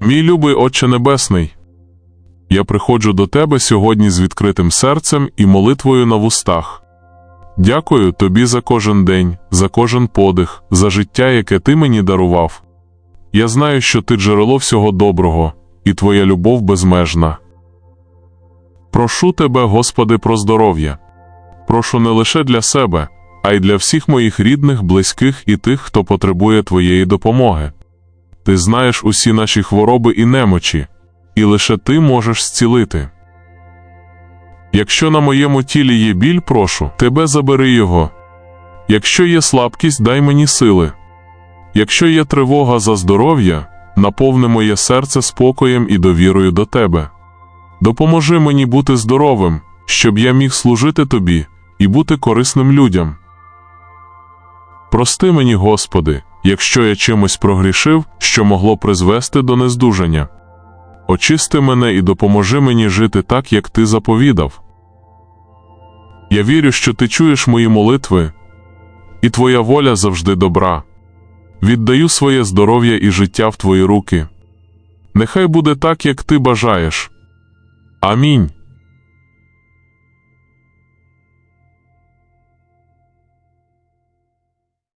Мій любий Отче Небесний, я приходжу до Тебе сьогодні з відкритим серцем і молитвою на вустах. Дякую Тобі за кожен день, за кожен подих, за життя, яке Ти мені дарував. Я знаю, що Ти джерело всього доброго, і Твоя любов безмежна. Прошу Тебе, Господи, про здоров'я. Прошу не лише для себе, а й для всіх моїх рідних, близьких і тих, хто потребує Твоєї допомоги. Ти знаєш усі наші хвороби і немочі, і лише ти можеш зцілити. Якщо на моєму тілі є біль, прошу, тебе забери його. Якщо є слабкість, дай мені сили. Якщо є тривога за здоров'я, наповни моє серце спокоєм і довірою до тебе. Допоможи мені бути здоровим, щоб я міг служити тобі і бути корисним людям. Прости мені, Господи, якщо я чимось прогрішив, що могло призвести до нездужання. Очисти мене і допоможи мені жити так, як ти заповідав. Я вірю, що ти чуєш мої молитви, і твоя воля завжди добра. Віддаю своє здоров'я і життя в твої руки. Нехай буде так, як ти бажаєш. Амінь.